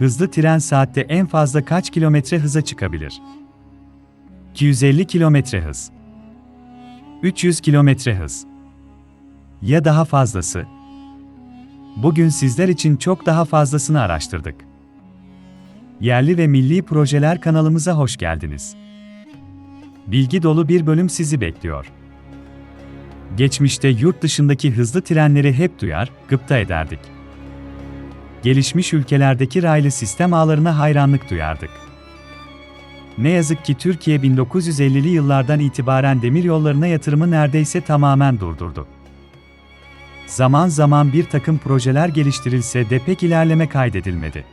Hızlı tren saatte en fazla kaç kilometre hıza çıkabilir? 250 kilometre hız. 300 kilometre hız. Ya daha fazlası? Bugün sizler için çok daha fazlasını araştırdık. Yerli ve milli projeler kanalımıza hoş geldiniz. Bilgi dolu bir bölüm sizi bekliyor. Geçmişte yurt dışındaki hızlı trenleri hep duyar, gıpta ederdik. Gelişmiş ülkelerdeki raylı sistem ağlarına hayranlık duyardık. Ne yazık ki Türkiye 1950'li yıllardan itibaren demiryollarına yatırımı neredeyse tamamen durdurdu. Zaman zaman bir takım projeler geliştirilse de pek ilerleme kaydedilmedi.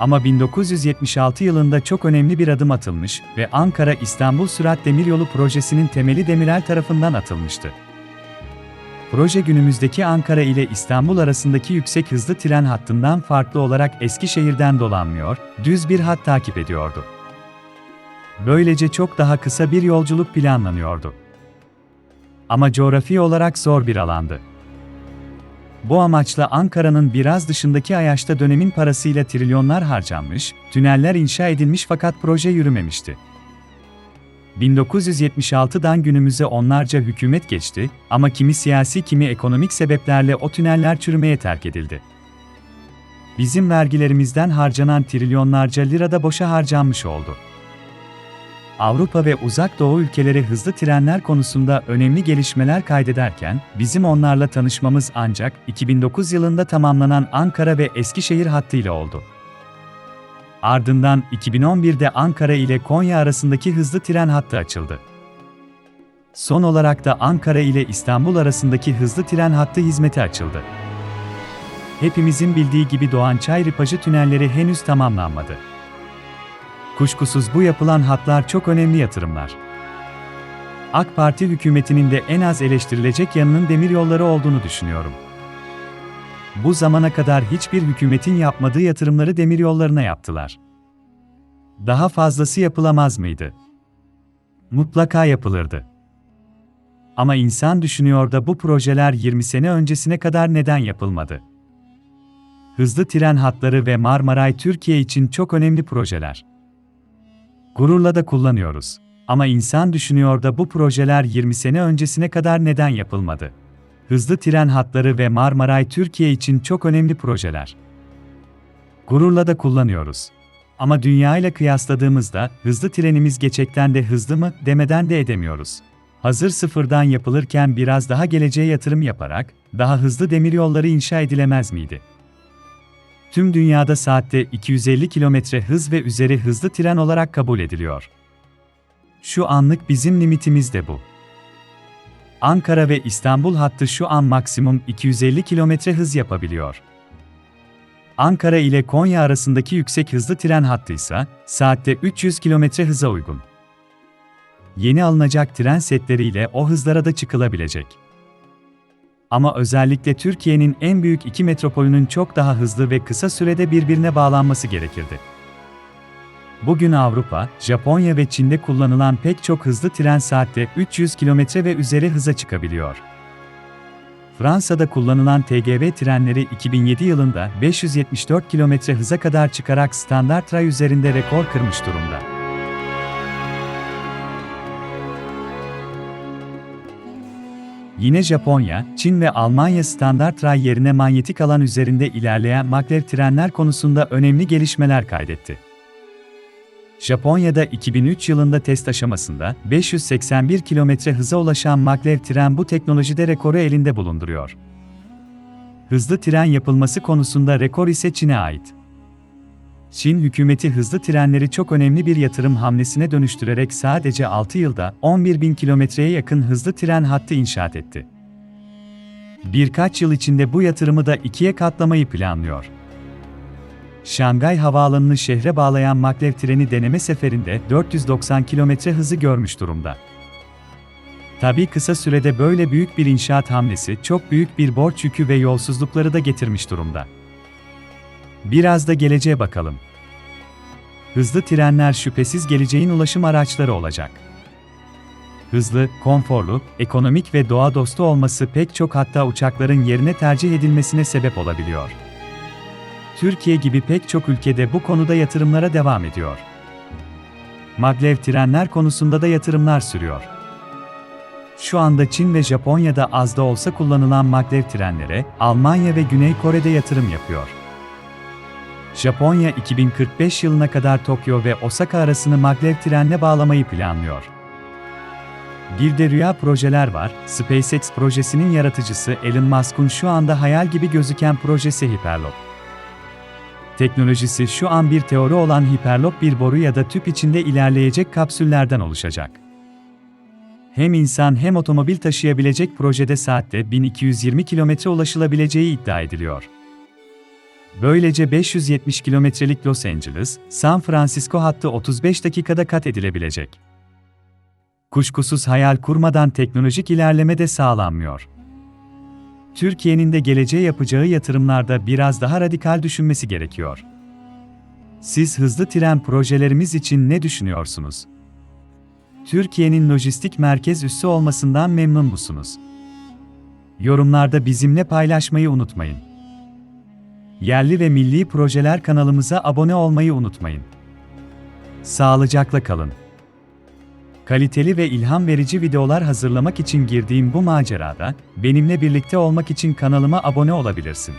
Ama 1976 yılında çok önemli bir adım atılmış ve Ankara-İstanbul Sürat Demiryolu projesinin temeli Demirel tarafından atılmıştı. Proje günümüzdeki Ankara ile İstanbul arasındaki yüksek hızlı tren hattından farklı olarak Eskişehir'den dolanmıyor, düz bir hat takip ediyordu. Böylece çok daha kısa bir yolculuk planlanıyordu. Ama coğrafi olarak zor bir alandı. Bu amaçla Ankara'nın biraz dışındaki Ayaş'ta dönemin parasıyla trilyonlar harcanmış, tüneller inşa edilmiş fakat proje yürümemişti. 1976'dan günümüze onlarca hükümet geçti ama kimi siyasi kimi ekonomik sebeplerle o tüneller çürümeye terk edildi. Bizim vergilerimizden harcanan trilyonlarca lirada boşa harcanmış oldu. Avrupa ve Uzak Doğu ülkeleri hızlı trenler konusunda önemli gelişmeler kaydederken, bizim onlarla tanışmamız ancak 2009 yılında tamamlanan Ankara ve Eskişehir hattıyla oldu. Ardından 2011'de Ankara ile Konya arasındaki hızlı tren hattı açıldı. Son olarak da Ankara ile İstanbul arasındaki hızlı tren hattı hizmete açıldı. Hepimizin bildiği gibi Doğan Çayripajı tünelleri henüz tamamlanmadı. Kuşkusuz bu yapılan hatlar çok önemli yatırımlar. AK Parti hükümetinin de en az eleştirilecek yanının demiryolları olduğunu düşünüyorum. Bu zamana kadar hiçbir hükümetin yapmadığı yatırımları demiryollarına yaptılar. Daha fazlası yapılamaz mıydı? Mutlaka yapılırdı. Ama insan düşünüyor da bu projeler 20 sene öncesine kadar neden yapılmadı? Hızlı tren hatları ve Marmaray Türkiye için çok önemli projeler. Gururla da kullanıyoruz. Ama insan düşünüyor da bu projeler 20 sene öncesine kadar neden yapılmadı? Hızlı tren hatları ve Marmaray Türkiye için çok önemli projeler. Gururla da kullanıyoruz. Ama dünya ile kıyasladığımızda hızlı trenimiz gerçekten de hızlı mı demeden de edemiyoruz. Hazır sıfırdan yapılırken biraz daha geleceğe yatırım yaparak daha hızlı demiryolları inşa edilemez miydi? Tüm dünyada saatte 250 kilometre hız ve üzeri hızlı tren olarak kabul ediliyor. Şu anlık bizim limitimiz de bu. Ankara ve İstanbul hattı şu an maksimum 250 kilometre hız yapabiliyor. Ankara ile Konya arasındaki yüksek hızlı tren hattı ise saatte 300 kilometre hıza uygun. Yeni alınacak tren setleriyle o hızlara da çıkılabilecek. Ama özellikle Türkiye'nin en büyük iki metropolünün çok daha hızlı ve kısa sürede birbirine bağlanması gerekirdi. Bugün Avrupa, Japonya ve Çin'de kullanılan pek çok hızlı tren saatte 300 km ve üzeri hıza çıkabiliyor. Fransa'da kullanılan TGV trenleri 2007 yılında 574 km hıza kadar çıkarak standart ray üzerinde rekor kırmış durumda. Yine Japonya, Çin ve Almanya standart ray yerine manyetik alan üzerinde ilerleyen maglev trenler konusunda önemli gelişmeler kaydetti. Japonya'da 2003 yılında test aşamasında 581 km hıza ulaşan maglev tren bu teknolojide rekoru elinde bulunduruyor. Hızlı tren yapılması konusunda rekor ise Çin'e ait. Çin hükümeti hızlı trenleri çok önemli bir yatırım hamlesine dönüştürerek sadece 6 yılda 11 bin kilometreye yakın hızlı tren hattı inşaat etti. Birkaç yıl içinde bu yatırımı da ikiye katlamayı planlıyor. Şangay Havaalanı'nı şehre bağlayan maglev treni deneme seferinde 490 km hızı görmüş durumda. Tabii kısa sürede böyle büyük bir inşaat hamlesi çok büyük bir borç yükü ve yolsuzlukları da getirmiş durumda. Biraz da geleceğe bakalım. Hızlı trenler şüphesiz geleceğin ulaşım araçları olacak. Hızlı, konforlu, ekonomik ve doğa dostu olması pek çok hatta uçakların yerine tercih edilmesine sebep olabiliyor. Türkiye gibi pek çok ülkede bu konuda yatırımlara devam ediyor. Maglev trenler konusunda da yatırımlar sürüyor. Şu anda Çin ve Japonya'da az da olsa kullanılan maglev trenlere, Almanya ve Güney Kore'de yatırım yapıyor. Japonya 2045 yılına kadar Tokyo ve Osaka arasını maglev trenle bağlamayı planlıyor. Bir de rüya projeler var. SpaceX projesinin yaratıcısı Elon Musk'un şu anda hayal gibi gözüken projesi Hyperloop. Teknolojisi şu an bir teori olan Hyperloop bir boru ya da tüp içinde ilerleyecek kapsüllerden oluşacak. Hem insan hem otomobil taşıyabilecek projede saatte 1220 kilometre ulaşılabileceği iddia ediliyor. Böylece 570 kilometrelik Los Angeles, San Francisco hattı 35 dakikada kat edilebilecek. Kuşkusuz hayal kurmadan teknolojik ilerleme de sağlanmıyor. Türkiye'nin de geleceğe yapacağı yatırımlarda biraz daha radikal düşünmesi gerekiyor. Siz hızlı tren projelerimiz için ne düşünüyorsunuz? Türkiye'nin lojistik merkez üssü olmasından memnun musunuz? Yorumlarda bizimle paylaşmayı unutmayın. Yerli ve milli projeler kanalımıza abone olmayı unutmayın. Sağlıcakla kalın. Kaliteli ve ilham verici videolar hazırlamak için girdiğim bu macerada benimle birlikte olmak için kanalıma abone olabilirsin.